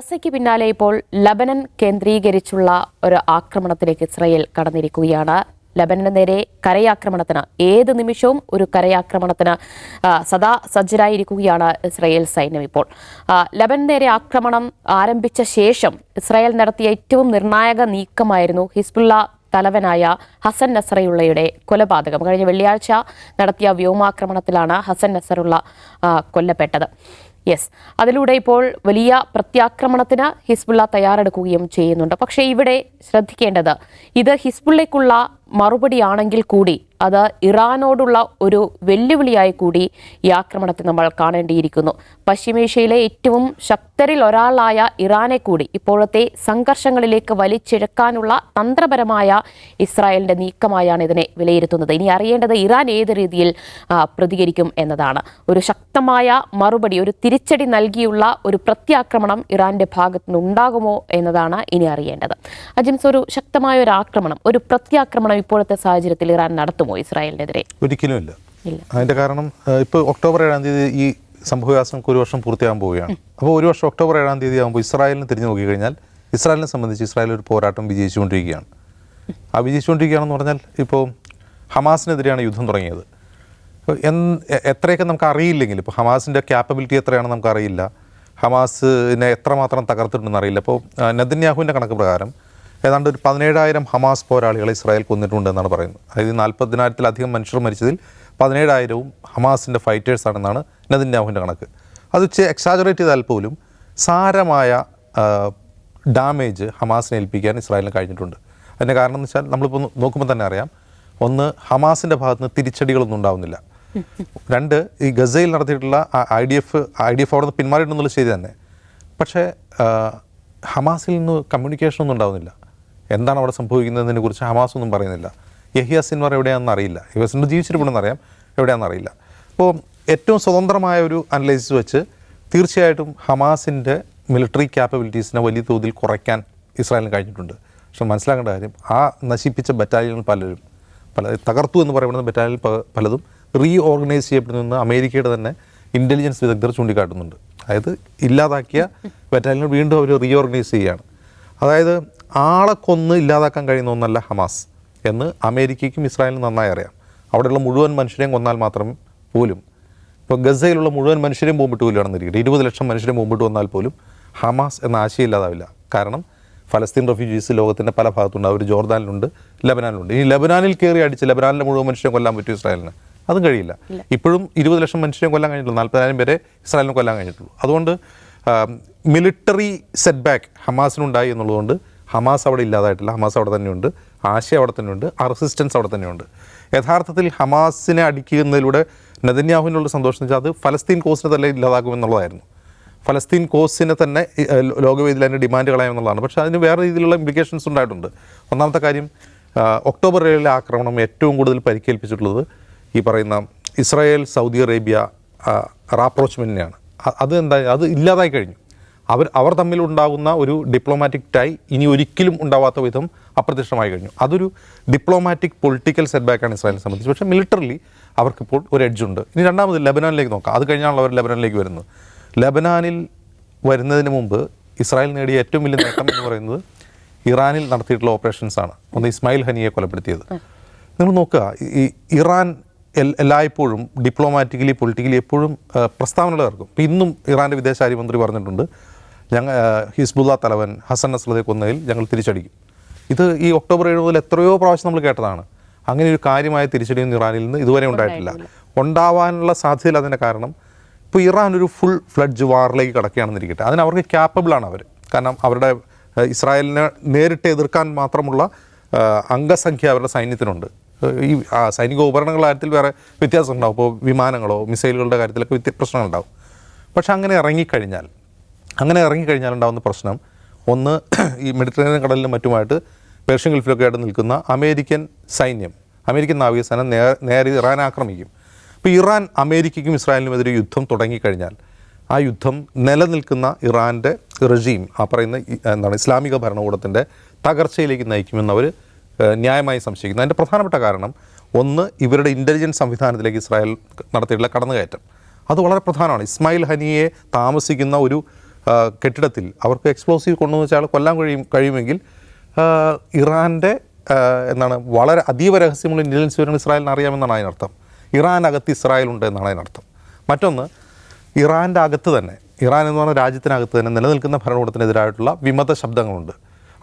ഗസയ്ക്ക് പിന്നാലെ ഇപ്പോൾ ലബനൻ കേന്ദ്രീകരിച്ചുള്ള ഒരു ആക്രമണത്തിലേക്ക് ഇസ്രയേൽ കടന്നിരിക്കുകയാണ്. ലബനന് നേരെ കരയാക്രമണത്തിന് ഏത് നിമിഷവും ഒരു കരയാക്രമണത്തിന് സദാ സജ്ജരായിരിക്കുകയാണ് ഇസ്രയേൽ സൈന്യം ഇപ്പോൾ. ലബൻ നേരെ ആക്രമണം ആരംഭിച്ച ശേഷം ഇസ്രായേൽ നടത്തിയ ഏറ്റവും നിർണായക നീക്കമായിരുന്നു ഹിസ്ബുള്ള തലവനായ ഹസൻ നസറയുള്ളയുടെ കൊലപാതകം. കഴിഞ്ഞ വെള്ളിയാഴ്ച നടത്തിയ വ്യോമാക്രമണത്തിലാണ് ഹസൻ നസറുള്ള കൊല്ലപ്പെട്ടത്. യെസ് അതിലൂടെ ഇപ്പോൾ വലിയ പ്രത്യാക്രമണത്തിന് ഹിസ്ബുള്ള തയ്യാറെടുക്കുകയും ചെയ്യുന്നുണ്ട്. പക്ഷേ ഇവിടെ ശ്രദ്ധിക്കേണ്ടത് ഇത് ഹിസ്ബുള്ളയ്ക്കുള്ള മറുപടിയാണെങ്കിൽ കൂടി അത് ഇറാനോടുള്ള ഒരു വെല്ലുവിളിയായി കൂടി ഈ ആക്രമണത്തെ നമ്മൾ കാണേണ്ടിയിരിക്കുന്നു. പശ്ചിമേഷ്യയിലെ ഏറ്റവും ശക്തരിൽ ഒരാളായ ഇറാനെ കൂടി ഇപ്പോഴത്തെ സംഘർഷങ്ങളിലേക്ക് വലിച്ചിഴക്കാനുള്ള തന്ത്രപരമായ ഇസ്രായേലിന്റെ നീക്കമായാണ് ഇതിനെ വിലയിരുത്തുന്നത്. ഇനി അറിയേണ്ടത് ഇറാൻ ഏത് രീതിയിൽ പ്രതികരിക്കും എന്നതാണ്. ഒരു ശക്തമായ മറുപടി ഒരു തിരിച്ചടി നൽകിയുള്ള ഒരു പ്രത്യാക്രമണം ഇറാന്റെ ഭാഗത്തു നിന്ന് ഉണ്ടാകുമോ എന്നതാണ് ഇനി അറിയേണ്ടത്. അജിംസ് ഒരു ശക്തമായ ഒരു ആക്രമണം ഒരു പ്രത്യാക്രമണം ഇപ്പോഴത്തെ സാഹചര്യത്തിൽ ഇറാൻ നടത്തുമോ? ഇസ്രായേലിനെതിരെ? ഒരിക്കലുമില്ല. ഇല്ല. അതിന്റെ കാരണം ഇപ്പോൾ ഒക്ടോബർ ഏഴാം തീയതി ഈ സംഭവവികാസം ഒരു വർഷം പൂർത്തിയാകാൻ പോവുകയാണ്. അപ്പോൾ ഒരു വർഷം ഒക്ടോബർ ഏഴാം തീയതി ആകുമ്പോൾ ഇസ്രായേലിന് തിരിഞ്ഞു നോക്കിക്കഴിഞ്ഞാൽ ഇസ്രായേലിനെ സംബന്ധിച്ച് ഇസ്രായേൽ ഒരു പോരാട്ടം വിജയിച്ചുകൊണ്ടിരിക്കുകയാണ്. ആ വിജയിച്ചുകൊണ്ടിരിക്കുകയാണെന്ന് പറഞ്ഞാൽ ഇപ്പോൾ ഹമാസിനെതിരെയാണ് യുദ്ധം തുടങ്ങിയത്. എത്രയൊക്കെ നമുക്ക് അറിയില്ലെങ്കിൽ ഇപ്പോൾ ഹമാസിന്റെ ക്യാപ്പബിലിറ്റി എത്രയാണെന്ന് നമുക്ക് അറിയില്ല. ഹമാസിനെ എത്രമാത്രം തകർത്തിട്ടുണ്ടെന്ന് അറിയില്ല. അപ്പോൾ നദിന്യാഹുവിന്റെ കണക്ക് പ്രകാരം ഏതാണ്ട് ഒരു പതിനേഴായിരം ഹമാസ് പോരാളികളെ ഇസ്രായേൽ കൊന്നിട്ടുണ്ടെന്നാണ് പറയുന്നത്. അതായത് നാൽപ്പതിനായിരത്തിലധികം മനുഷ്യർ മരിച്ചതിൽ പതിനേഴായിരവും ഹമാസിന്റെ ഫൈറ്റേഴ്സാണെന്നാണ് നെതന്യാഹുവിന്റെ കണക്ക്. അത് എക്സാജറേറ്റ് ചെയ്താൽ പോലും സാരമായ ഡാമേജ് ഹമാസിനെ ഏൽപ്പിക്കാൻ ഇസ്രായേലിന് കഴിഞ്ഞിട്ടുണ്ട്. അതിന്റെ കാരണം എന്ന് വെച്ചാൽ നമ്മളിപ്പോൾ നോക്കുമ്പോൾ തന്നെ അറിയാം. ഒന്ന് ഹമാസിന്റെ ഭാഗത്ത് നിന്ന് തിരിച്ചടികളൊന്നും ഉണ്ടാവുന്നില്ല. രണ്ട് ഈ ഗസയിൽ നടത്തിയിട്ടുള്ള I D F I D F അവിടെ നിന്ന് പിന്മാറിയിട്ടുണ്ടെന്നുള്ളത് ശരി തന്നെ. പക്ഷേ ഹമാസിൽ നിന്ന് കമ്മ്യൂണിക്കേഷൻ ഒന്നും ഉണ്ടാവുന്നില്ല. എന്താണ് അവിടെ സംഭവിക്കുന്നതിനെ കുറിച്ച് ഹമാസ് ഒന്നും പറയുന്നില്ല. യഹിയ സിൻവർ എവിടെയാണെന്ന് അറിയില്ല. യഹിയ സിൻവർ ജീവിച്ചിരിപ്പുണ്ടെന്ന് അറിയാം എവിടെയാണെന്ന് അറിയില്ല അപ്പോൾ ഏറ്റവും സ്വതന്ത്രമായ ഒരു അനലൈസിസ് വെച്ച് തീർച്ചയായിട്ടും ഹമാസിന്റെ മിലിറ്ററി ക്യാപ്പബിലിറ്റീസിനെ വലിയ തോതിൽ കുറയ്ക്കാൻ ഇസ്രായേലിന് കഴിഞ്ഞിട്ടുണ്ട്. പക്ഷെ മനസ്സിലാക്കേണ്ട കാര്യം ആ നശിപ്പിച്ച ബറ്റാലിയനുകൾ പലരും പല തകർത്തു എന്ന് പറയുന്ന ബറ്റാലിയൻ പലതും റീ ഓർഗനൈസ് ചെയ്യപ്പെടുന്ന അമേരിക്കയുടെ തന്നെ ഇന്റലിജൻസ് വിദഗ്ധർ ചൂണ്ടിക്കാട്ടുന്നുണ്ട്. അതായത് ഇല്ലാതാക്കിയ ബറ്റാലിയനുകൾ വീണ്ടും അവർ റീ ഓർഗനൈസ് ചെയ്യുകയാണ്. അതായത് ആളെ കൊന്ന് ഇല്ലാതാക്കാൻ കഴിയുന്ന ഒന്നല്ല ഹമാസ് എന്ന് അമേരിക്കയ്ക്കും ഇസ്രായേലിനും നന്നായി അറിയാം. അവിടെയുള്ള മുഴുവൻ മനുഷ്യരെയും കൊന്നാൽ മാത്രം പോലും ഇപ്പോൾ ഗസയിലുള്ള മുഴുവൻ മനുഷ്യരെയും ബോംബിട്ട് കൊല്ലുകയാണെന്നിരിക്കട്ടെ ഇരുപത് ലക്ഷം മനുഷ്യരെ ബോംബിട്ട് വന്നാൽ പോലും ഹമാസ് എന്ന ആശയം ഇല്ലാതാവില്ല. കാരണം ഫലസ്തീൻ റെഫ്യൂജീസ് ലോകത്തിന്റെ പല ഭാഗത്തുണ്ട്. അവർ ജോർദാനിലുണ്ട് ലബനാനിലുണ്ട്. ഇനി ലബനാനിൽ കയറി അടിച്ച് ലബനാനിലെ മുഴുവൻ മനുഷ്യരെ കൊല്ലാൻ പറ്റും ഇസ്രായേലിന്? അതും കഴിയില്ല. ഇപ്പോഴും ഇരുപത് ലക്ഷം മനുഷ്യരെ കൊല്ലാൻ കഴിഞ്ഞിട്ടുള്ളൂ നാൽപ്പതിനായിരം പേരെ ഇസ്രായേലിനെ കൊല്ലാൻ കഴിഞ്ഞിട്ടുള്ളൂ. അതുകൊണ്ട് മിലിറ്ററി സെറ്റ് ബാക്ക് ഹമാസിനുണ്ടായി എന്നുള്ളതുകൊണ്ട് ഹമാസ് അവിടെ ഇല്ലാതായിട്ടില്ല. ഹമാസ് അവിടെ തന്നെയുണ്ട്. ആശയ അവിടെ തന്നെയുണ്ട്. ആ റെസിസ്റ്റൻസ് അവിടെ തന്നെയുണ്ട്. യഥാർത്ഥത്തിൽ ഹമാസിനെ അടിക്കുന്നതിലൂടെ നെതന്യാഹുവിനുള്ള സന്തോഷം വെച്ചാൽ അത് ഫലസ്തീൻ കോസിനെ തന്നെ ഇല്ലാതാക്കുമെന്നുള്ളതായിരുന്നു ഫലസ്തീൻ കോസിനെ തന്നെ ലോകവേദിയിൽ അതിന്റെ ഡിമാൻഡ് കളയാമെന്നുള്ളതാണ് പക്ഷേ അതിന് വേറെ രീതിയിലുള്ള ഇംപ്ലിക്കേഷൻസ് ഉണ്ടായിട്ടുണ്ട്. ഒന്നാമത്തെ കാര്യം ഒക്ടോബർ ഏഴിലെ ആക്രമണം ഏറ്റവും കൂടുതൽ പരിക്കേൽപ്പിച്ചിട്ടുള്ളത് ഈ പറയുന്ന ഇസ്രായേൽ സൗദി അറേബ്യ റാപ്രോച്ച്മെന്റിനെയാണ് അത് എന്താ അത് ഇല്ലാതായി കഴിഞ്ഞു. അവർ അവർ തമ്മിലുണ്ടാകുന്ന ഒരു ഡിപ്ലോമാറ്റിക് ടൈ ഇനി ഒരിക്കലും ഉണ്ടാവാത്ത വിധം അപ്രത്യക്ഷമായി കഴിഞ്ഞു. അതൊരു ഡിപ്ലോമാറ്റിക് പൊളിറ്റിക്കൽ സെറ്റ് ബാക്കാണ് ഇസ്രായേലിനെ സംബന്ധിച്ച്. പക്ഷേ മിലിറ്ററിലി അവർക്കിപ്പോൾ ഒരു എഡ്ജ് ഉണ്ട്. ഇനി രണ്ടാമത് ലെബനാനിലേക്ക് നോക്കാം. അത് കഴിഞ്ഞാണല്ലോ അവർ ലെബനാനിലേക്ക് വരുന്നത്. ലെബനാനിൽ വരുന്നതിന് മുമ്പ് ഇസ്രായേൽ നേടിയ ഏറ്റവും വലിയ നേട്ടം എന്ന് പറയുന്നത് ഇറാനിൽ നടത്തിയിട്ടുള്ള ഓപ്പറേഷൻസ് ആണ്. ഒന്ന് ഇസ്മായിൽ ഹനിയെ കൊലപ്പെടുത്തിയത്. നിങ്ങൾ നോക്കുക ഈ ഇറാൻ എൽ- എല്ലായ്പ്പോഴും ഡിപ്ലോമാറ്റിക്കലി പൊളിറ്റിക്കലി എപ്പോഴും പ്രസ്താവനകൾ ഇറക്കും. ഇപ്പം ഇന്നും ഇറാന്റെ വിദേശകാര്യമന്ത്രി പറഞ്ഞിട്ടുണ്ട് ഞങ്ങൾ ഹിസ്ബുല്ല തലവൻ ഹസൻ നസ്ലതെ കൊന്നതിൽ ഞങ്ങൾ തിരിച്ചടിക്കും. ഇത് ഈ ഒക്ടോബർ ഏഴ് മുതൽ എത്രയോ പ്രാവശ്യം നമ്മൾ കേട്ടതാണ്. അങ്ങനെ ഒരു കാര്യമായ തിരിച്ചടിയൊന്നും ഇറാനിൽ നിന്ന് ഇതുവരെ ഉണ്ടായിട്ടില്ല. ഉണ്ടാവാനുള്ള സാധ്യതയില്ല അതിന്റെ കാരണം ഇപ്പോൾ ഇറാൻ ഒരു ഫുൾ ഫ്ലഡ്ജ് വാറിലേക്ക് കിടക്കുകയാണെന്നിരിക്കട്ടെ. അതിന് അവർക്ക് ക്യാപ്പബിളാണ് അവർ കാരണം അവരുടെ ഇസ്രായേലിനെ നേരിട്ട് എതിർക്കാൻ മാത്രമുള്ള അംഗസംഖ്യ അവരുടെ സൈന്യത്തിനുണ്ട്. ഈ സൈനിക ഉപകരണങ്ങളുടെ കാര്യത്തിൽ വേറെ വ്യത്യാസം ഉണ്ടാവും ഇപ്പോൾ വിമാനങ്ങളോ മിസൈലുകളുടെ കാര്യത്തിലൊക്കെ വ്യത്യ പ്രശ്നങ്ങളുണ്ടാവും. പക്ഷെ അങ്ങനെ ഇറങ്ങിക്കഴിഞ്ഞാൽ അങ്ങനെ ഇറങ്ങിക്കഴിഞ്ഞാൽ ഉണ്ടാകുന്ന പ്രശ്നം ഒന്ന് ഈ മെഡിറ്ററേനിയൻ കടലിലും മറ്റുമായിട്ട് പേർഷ്യൻ ഗൾഫിലൊക്കെ ആയിട്ട് നിൽക്കുന്ന അമേരിക്കൻ സൈന്യം അമേരിക്കൻ നാവികസേന നേ നേരെ ഇറാൻ ആക്രമിക്കും. അപ്പോൾ ഇറാൻ അമേരിക്കയ്ക്കും ഇസ്രായേലിനും എതിരെ യുദ്ധം തുടങ്ങിക്കഴിഞ്ഞാൽ ആ യുദ്ധം നിലനിൽക്കുന്ന ഇറാന്റെ റെജീം ആ പറയുന്ന എന്താണ് ഇസ്ലാമിക ഭരണകൂടത്തിന്റെ തകർച്ചയിലേക്ക് നയിക്കുമെന്ന് അവർ ന്യായമായി സംശയിക്കുന്നു. അതിന്റെ പ്രധാനപ്പെട്ട കാരണം ഒന്ന് ഇവരുടെ ഇന്റലിജൻസ് സംവിധാനത്തിലേക്ക് ഇസ്രായേൽ നടത്തിയിട്ടുള്ള കടന്നുകയറ്റം. അത് വളരെ പ്രധാനമാണ്. ഇസ്മായിൽ ഹനിയെ താമസിക്കുന്ന ഒരു കെട്ടിടത്തിൽ അവർക്ക് എക്സ്പ്ലോസീവ് കൊണ്ടുവന്ന് വെച്ചാൽ കൊല്ലാൻ കഴിയും കഴിയുമെങ്കിൽ ഇറാന്റെ എന്താണ് വളരെ അതീവ രഹസ്യമുള്ള ഇന്റലിജൻസ് വിവരങ്ങൾ ഇസ്രായേലിന് അറിയാമെന്നാണ് അതിനർത്ഥം. ഇറാനകത്ത് ഇസ്രായേൽ ഉണ്ട് എന്നാണ് അതിനർത്ഥം. മറ്റൊന്ന് ഇറാന്റെ അകത്ത് തന്നെ ഇറാൻ എന്ന് പറഞ്ഞ രാജ്യത്തിനകത്ത് തന്നെ നിലനിൽക്കുന്ന ഭരണകൂടത്തിനെതിരായിട്ടുള്ള വിമത ശബ്ദങ്ങളുണ്ട്.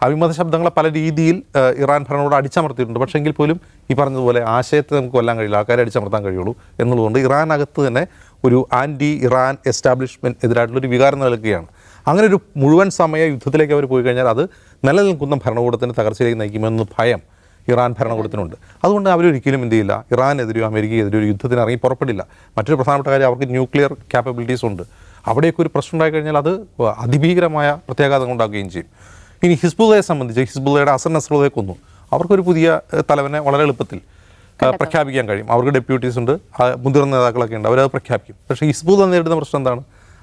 ആ വിമത ശബ്ദങ്ങളെ പല രീതിയിൽ ഇറാൻ ഭരണകൂടം അടിച്ചമർത്തിയിട്ടുണ്ട്. പക്ഷേ എങ്കിൽ പോലും ഈ പറഞ്ഞതുപോലെ ആശയത്തെ നമുക്ക് കൊല്ലാൻ കഴിയില്ല ആൾക്കാരെ അടിച്ചമർത്താൻ കഴിയുള്ളൂ എന്നുള്ളതുകൊണ്ട് ഇറാനകത്ത് തന്നെ ഒരു ആന്റി ഇറാൻ എസ്റ്റാബ്ലിഷ്മെന്റ് എതിരായിട്ടുള്ളൊരു വികാരം നൽകുകയാണ് അങ്ങനെ ഒരു മുഴുവൻ സമയ യുദ്ധത്തിലേക്ക് അവർ പോയി കഴിഞ്ഞാൽ അത് നിലനിൽക്കുന്ന ഭരണകൂടത്തിന്റെ തകർച്ചയിലേക്ക് നയിക്കുമെന്ന് ഭയം ഇറാൻ ഭരണകൂടത്തിനുണ്ട്. അതുകൊണ്ട് അവരൊരിക്കലും എന്ത് ചെയ്യില്ല. ഇറാനെതിരെയോ അമേരിക്കയെതിരെയോ ഒരു യുദ്ധത്തിന് ഇറങ്ങി പുറപ്പെടില്ല. മറ്റൊരു പ്രധാനപ്പെട്ട കാര്യം അവർക്ക് ന്യൂക്ലിയർ കാപ്പബിലിറ്റീസ് ഉണ്ട്. അവിടെയൊക്കെ ഒരു പ്രശ്നം ഉണ്ടായി കഴിഞ്ഞാൽ അത് അതിഭീകരമായ പ്രത്യാഘാതങ്ങൾ ഉണ്ടാക്കുകയും ചെയ്യും. ഇനി ഹിസ്ബുള്ളയെ സംബന്ധിച്ച് ഹിസ്ബുള്ളയുടെ അസർ നസ്രുള്ളയെ കൊന്നു. അവർക്കൊരു പുതിയ തലവനെ വളരെ എളുപ്പത്തിൽ പ്രഖ്യാപിക്കാൻ കഴിയും. അവർക്ക് ഡെപ്യൂട്ടീസ് ഉണ്ട് മുതിർന്ന നേതാക്കളൊക്കെ ഉണ്ട് അവരത് പ്രഖ്യാപിക്കും. പക്ഷേ ഹിസ്ബുള്ള നേരിടുന്ന പ്രശ്നം എന്താണ്?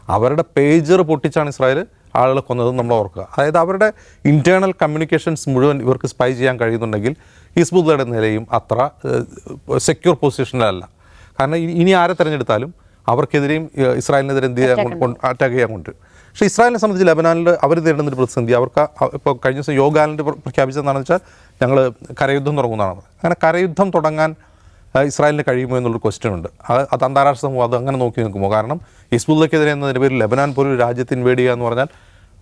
അവരുടെ പേജർ പൊട്ടിച്ചാണ് ഇസ്രായേൽ ആളുകളെ കൊന്നത് നമ്മൾ ഓർക്കുക. അതായത് അവരുടെ ഇന്റേർണൽ കമ്മ്യൂണിക്കേഷൻസ് മുഴുവൻ ഇവർക്ക് സ്പൈ ചെയ്യാൻ കഴിയുന്നുണ്ടെങ്കിൽ ഹിസ്ബുദ്ദയുടെ നിലയും അത്ര സെക്യൂർ പൊസിഷനിലല്ല കാരണം ഇനി- ആരെ തിരഞ്ഞെടുത്താലും അവർക്കെതിരെയും ഇസ്രായേലിനെതിരെ എന്ത് ചെയ്യാൻ അറ്റാക്ക് ചെയ്യാൻ കൊണ്ട് പക്ഷേ ഇസ്രായേലിനെ സംബന്ധിച്ച് ലെബനാനിൽ അവർ നേരിടുന്ന ഒരു പ്രതിസന്ധി. അവർക്ക് ഇപ്പോൾ കഴിഞ്ഞ ദിവസം യോഗാലൻഡ് പ്രഖ്യാപിച്ചതെന്നാണെന്ന് വെച്ചാൽ ഞങ്ങൾ കരയുദ്ധം തുടങ്ങുന്നതാണ്. അങ്ങനെ കരയുദ്ധം തുടങ്ങാൻ ഇസ്രായേലിന് കഴിയുമോ എന്നുള്ളൊരു ക്വസ്റ്റ്യൻ ഉണ്ട്. അത് അത് അന്താരാഷ്ട്ര സമൂഹം അത് അങ്ങനെ നോക്കി നിൽക്കുമോ? കാരണം ഹിസ്ബുള്ളക്കെതിരെ എന്നതിന്റെ പേരിൽ ലബനാൻ പോലും ഒരു രാജ്യത്ത് ഇൻവേഡ് ചെയ്യുക എന്ന് പറഞ്ഞാൽ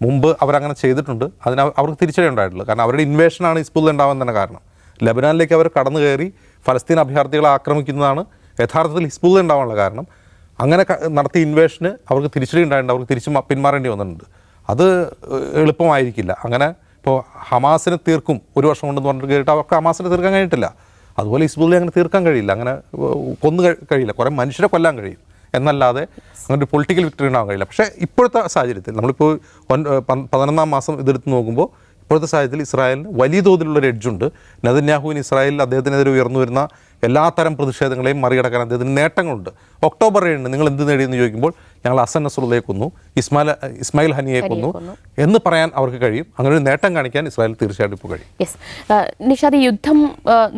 മുമ്പ് അവരങ്ങനെ ചെയ്തിട്ടുണ്ട്. അതിന് അവ- അവർക്ക് തിരിച്ചടി ഉണ്ടായിട്ടുള്ളൂ. കാരണം അവരുടെ ഇൻവേഷനാണ് ഹിസ്ബുള്ള ഉണ്ടാവാൻ തന്നെ കാരണം. ലബനാനിലേക്ക് അവർ കടന്നു കയറി ഫലസ്തീൻ അഭയാർത്ഥികളെ ആക്രമിക്കുന്നതാണ് യഥാർത്ഥത്തിൽ ഹിസ്ബുള്ള ഉണ്ടാവാനുള്ള കാരണം. അങ്ങനെ നടത്തിയ ഇൻവേഷന് അവർക്ക് തിരിച്ചടി ഉണ്ടായിട്ടുണ്ട്. അവർക്ക് തിരിച്ച് പിന്മാറേണ്ടി വന്നിട്ടുണ്ട്. അത് എളുപ്പമായിരിക്കില്ല. അങ്ങനെ ഇപ്പോൾ ഹമാസിനെ തീർക്കും. ഒരു വർഷം കൊണ്ടെന്ന് പറഞ്ഞിട്ട് കേട്ടിട്ട് അവർക്ക് ഹമാസിനെ തീർക്കാൻ കഴിഞ്ഞിട്ടില്ല. അതുപോലെ ഇസ്ബുലിനെ അങ്ങനെ തീർക്കാൻ കഴിയില്ല. അങ്ങനെ കൊന്നു കഴിയില്ല. കുറേ മനുഷ്യരെ കൊല്ലാൻ കഴിയും. എന്നല്ലാതെ അങ്ങനെ ഒരു പൊളിറ്റിക്കൽ വിക്ടറി ഉണ്ടാകാൻ കഴിയില്ല. പക്ഷേ ഇപ്പോഴത്തെ സാഹചര്യത്തിൽ നമ്മളിപ്പോൾ പതിനൊന്നാം മാസം ഇതെടുത്ത് നോക്കുമ്പോൾ ഇപ്പോഴത്തെ സാഹചര്യത്തിൽ ഇസ്രായേലിന് വലിയ തോതിലുള്ള ഒരു എഡ്ജുണ്ട് നദന്യാഹുവിന് ഇസ്രായേലിൽ അദ്ദേഹത്തിനെതിരെ ഉയർന്നു വരുന്ന എല്ലാത്തരം പ്രതിഷേധങ്ങളെയും മറികടക്കാൻ അദ്ദേഹത്തിന് നേട്ടങ്ങളുണ്ട്. ഒക്ടോബർ ഏഴിന് നിങ്ങൾ എന്ത് നേടിയെന്ന് ചോദിക്കുമ്പോൾ ഞങ്ങൾ അസൻ നസറുള്ളയെ കൊന്നു ഇസ്മാല ഇസ്മായിൽ ഹനിയെ കൊന്നു എന്ന് പറയാൻ അവർക്ക് കഴിയും. അങ്ങനെ ഒരു നേട്ടം കാണിക്കാൻ ഇസ്രായേൽ തീർച്ചയായിട്ടും ഇപ്പോൾ കഴിയും. യെസ് നിഷാദ് യുദ്ധം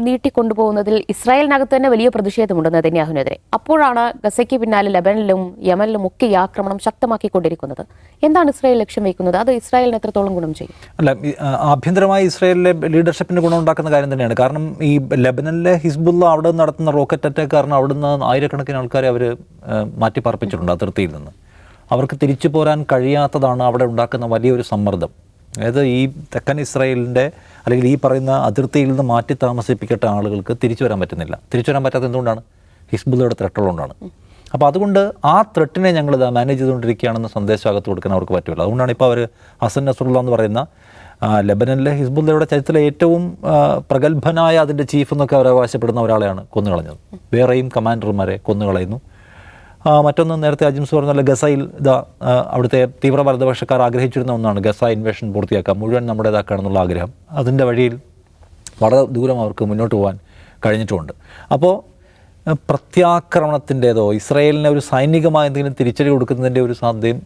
നീട്ടിക്കൊണ്ടുപോകുന്നതിൽ ഇസ്രായേലിനകത്ത് തന്നെ വലിയ പ്രതിഷേധമുണ്ട് നെതന്യാഹുവിനെതിരെ. അപ്പോഴാണ് ഗസയ്ക്ക് പിന്നാലെ ലബനിലും യമനിലും ഒക്കെ ഈ ആക്രമണം ശക്തമാക്കിക്കൊണ്ടിരിക്കുന്നത്. എന്താണ് ഇസ്രായേൽ ലക്ഷ്യം വയ്ക്കുന്നത്? അത് ഇസ്രായേലിന് എത്രത്തോളം ഗുണം ചെയ്യും? അല്ല ആഭ്യന്തരമായി ഇസ്രായേലിലെ ലീഡർഷിപ്പിന് ഗുണമുണ്ടാക്കുന്ന കാര്യം തന്നെയാണ്. കാരണം ഈ ലബനിലെ ഹിസ്ബുള്ള അവിടെ നിന്ന് നടത്തുന്ന റോക്കറ്റ് അറ്റാക്ക് കാരണം അവിടുന്ന് ആയിരക്കണക്കിന് ആൾക്കാരെ അവർ മാറ്റി പാർപ്പിച്ചിട്ടുണ്ട് അതിർത്തിയിൽ നിന്ന്. അവർക്ക് തിരിച്ചു പോരാൻ കഴിയാത്തതാണ് അവിടെ ഉണ്ടാക്കുന്ന വലിയൊരു സമ്മർദ്ദം. അതായത് ഈ തെക്കൻ ഇസ്രായേലിന്റെ അല്ലെങ്കിൽ ഈ പറയുന്ന അതിർത്തിയിൽ നിന്ന് മാറ്റി താമസിപ്പിക്കട്ട ആളുകൾക്ക് തിരിച്ചു വരാൻ പറ്റുന്നില്ല. തിരിച്ചു വരാൻ പറ്റാത്ത എന്തുകൊണ്ടാണ്? ഹിസ്ബുള്ളയുടെ ത്രെട്ടുള്ളതുകൊണ്ടാണ് അപ്പോൾ അതുകൊണ്ട് ആ ത്രെട്ടിനെ ഞങ്ങൾ ഇതാ മാനേജ് ചെയ്തുകൊണ്ടിരിക്കുകയാണെന്ന് സന്ദേശം അകത്ത് കൊടുക്കാൻ അവർക്ക് പറ്റില്ല. അതുകൊണ്ടാണ് ഇപ്പോൾ അവർ ഹസൻ നസുറുള്ള എന്ന് പറയുന്ന ലബനനിലെ ഹിസ്ബുള്ളയുടെ ചരിത്രത്തിലെ ഏറ്റവും പ്രഗത്ഭനായ അതിന്റെ ചീഫ് എന്നൊക്കെ അവർ അവകാശപ്പെടുന്ന ഒരാളെയാണ് കൊന്നുകളഞ്ഞത്. വേറെയും കമാൻഡർമാരെ കൊന്നുകളയുന്നു. മറ്റൊന്ന് നേരത്തെ അജിംസ് പറഞ്ഞ ഗസയിൽ ഇതാ അവിടുത്തെ തീവ്ര വലതുപക്ഷക്കാർ ആഗ്രഹിച്ചിരുന്ന ഒന്നാണ്. ഗസ ഇൻവേഷൻ പൂർത്തിയാക്കാം മുഴുവൻ നമ്മുടേതാക്കുക എന്നുള്ള ആഗ്രഹം. അതിന്റെ വഴിയിൽ വളരെ ദൂരം അവർക്ക് മുന്നോട്ട് പോകാൻ കഴിഞ്ഞിട്ടുമുണ്ട് അപ്പോൾ പ്രത്യാക്രമണത്തിന്റെതോ ഇസ്രായേലിനെ ഒരു സൈനികമായ എന്തെങ്കിലും തിരിച്ചടി കൊടുക്കുന്നതിന്റെ ഒരു സാധ്യതയും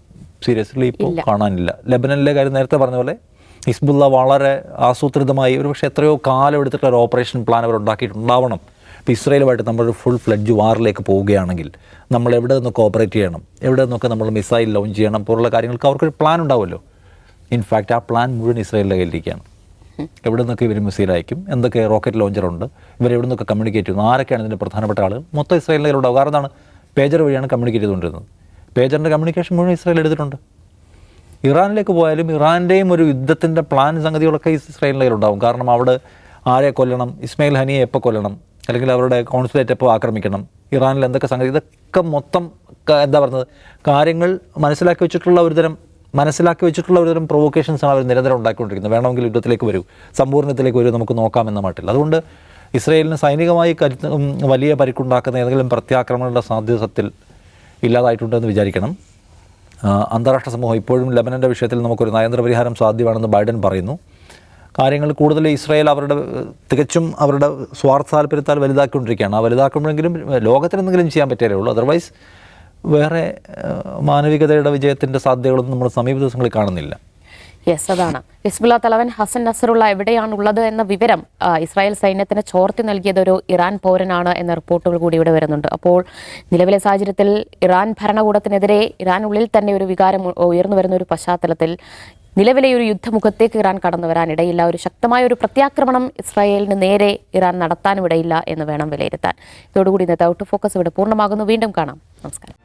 സീരിയസ്ലി ഇപ്പോൾ കാണാനില്ല. ലെബനനിലെ കാര്യം നേരത്തെ പറഞ്ഞ പോലെ ഹിസ്ബുള്ള വളരെ ആസൂത്രിതമായി ഒരു പക്ഷേ എത്രയോ കാലം എടുത്തിട്ടുള്ള ഒരു ഓപ്പറേഷൻ പ്ലാൻ അവർ ഉണ്ടാക്കിയിട്ടുണ്ടാവണം. ഇപ്പോൾ ഇസ്രയേലുമായിട്ട് നമ്മളൊരു ഫുൾ ഫ്ലഡ്ജ് വാറിലേക്ക് പോവുകയാണെങ്കിൽ നമ്മൾ എവിടെ നിന്നൊക്കെ ഓപ്പറേറ്റ് ചെയ്യണം? എവിടെ നിന്നൊക്കെ നമ്മൾ മിസൈൽ ലോഞ്ച് ചെയ്യണം? പോലുള്ള കാര്യങ്ങൾക്ക് അവർക്കൊരു പ്ലാൻ ഉണ്ടാവുമല്ലോ. ഇൻഫാക്റ്റ് ആ പ്ലാൻ മുഴുവൻ ഇസ്രയേലിന്റെ കയ്യിലിരിക്കുകയാണ്. എവിടെ നിന്നൊക്കെ ഇവർ മിസൈൽ അയക്കും? എന്തൊക്കെ റോക്കറ്റ് ലോഞ്ചറുണ്ട് ഇവർ എവിടെ നിന്നൊക്കെ കമ്മ്യൂണിക്കേറ്റ് ചെയ്യുന്നു? ആരൊക്കെയാണ് ഇതിന്റെ പ്രധാനപ്പെട്ട ആളുകൾ? മൊത്തം ഇസ്രായേലിന്റെ കയ്യിലുണ്ടാവും. കാരണം എന്താണ്? പേജർ വഴിയാണ് കമ്മ്യൂണിക്കേറ്റ് ചെയ്തുകൊണ്ടിരുന്നത്. പേജറിന്റെ കമ്മ്യൂണിക്കേഷൻ മുഴുവൻ ഇസ്രായേൽ എടുത്തിട്ടുണ്ട്. ഇറാനിലേക്ക് പോയാലും ഇറാന്റെയും ഒരു യുദ്ധത്തിന്റെ പ്ലാൻ സംഗതികളൊക്കെ ഇസ്രായേലിന്റെ കയ്യിലുണ്ടാവും. കാരണം അവിടെ ആരെ കൊല്ലണം? ഇസ്മയിൽ ഹനിയെ എപ്പോൾ കൊല്ലണം? അല്ലെങ്കിൽ അവരുടെ കോൺസുലേറ്റ് എപ്പോൾ ആക്രമിക്കണം. ഇറാനിൽ എന്തൊക്കെ സംഗതി ഇതൊക്കെ മൊത്തം എന്താ പറയുന്നത് കാര്യങ്ങൾ മനസ്സിലാക്കി വെച്ചിട്ടുള്ള ഒരുതരം മനസ്സിലാക്കി വെച്ചിട്ടുള്ള ഒരുതരം പ്രൊവോക്കേഷൻസ് ആണ് അവർ നിരന്തരം ഉണ്ടാക്കിക്കൊണ്ടിരിക്കുന്നത് വേണമെങ്കിൽ യുദ്ധത്തിലേക്ക് വരൂ. സമ്പൂർണത്തിലേക്ക് വരൂ നമുക്ക് നോക്കാമെന്ന മട്ടിൽ. അതുകൊണ്ട് ഇസ്രയേലിന് സൈനികമായി കരുത്ത് വലിയ പരിക്കുണ്ടാക്കുന്ന ഏതെങ്കിലും പ്രത്യാക്രമണങ്ങളുടെ സാധ്യതത്തിൽ ഇല്ലാതായിട്ടുണ്ടെന്ന് വിചാരിക്കണം. അന്താരാഷ്ട്ര സമൂഹം ഇപ്പോഴും ലെബനന്റെ വിഷയത്തിൽ നമുക്കൊരു നയതന്ത്ര പരിഹാരം സാധ്യമാണെന്ന് ബൈഡൻ പറയുന്നു. കാര്യങ്ങൾ കൂടുതൽ ഇസ്രായേൽ അവരുടെ തികച്ചും അവരുടെ സ്വാർത്ഥ താല്പര്യത്താൽ വലുതാക്കിക്കൊണ്ടിരിക്കുകയാണ്. ആ വലുതാക്കുമ്പോഴെങ്കിലും ലോകത്തിന് എന്തെങ്കിലും ചെയ്യാൻ പറ്റിയാലേ ഉള്ളൂ. അതർവൈസ് വേറെ മാനവികതയുടെ വിജയത്തിന്റെ സാധ്യതകളൊന്നും നമ്മൾ സമീപ ദിവസങ്ങളിൽ കാണുന്നില്ല. യെസ് അതാണ്. ഹിസ്ബുല്ല തലവൻ ഹസൻ നസറുള്ള എവിടെയാണുള്ളത് എന്ന വിവരം ഇസ്രായേൽ സൈന്യത്തിന് ചോർത്തി നൽകിയത് ഒരു ഇറാൻ പൗരനാണ് എന്ന റിപ്പോർട്ടുകൾ കൂടി ഇവിടെ വരുന്നുണ്ട്. അപ്പോൾ നിലവിലെ സാഹചര്യത്തിൽ ഇറാൻ ഭരണകൂടത്തിനെതിരെ ഇറാനുള്ളിൽ തന്നെ ഒരു വികാരം ഉയർന്നു വരുന്ന ഒരു പശ്ചാത്തലത്തിൽ നിലവിലെ ഒരു യുദ്ധമുഖത്തേക്ക് ഇറാൻ കടന്നു വരാനിടയില്ല. ഒരു ശക്തമായ ഒരു പ്രത്യാക്രമണം ഇസ്രായേലിന് നേരെ ഇറാൻ നടത്താനും ഇടയില്ല എന്ന് വേണം വിലയിരുത്താൻ. ഇതോടുകൂടി ഇന്നത്തെ ഔട്ട് ഫോക്കസ് ഇവിടെ പൂർണമാകുന്നു. വീണ്ടും കാണാം. നമസ്കാരം.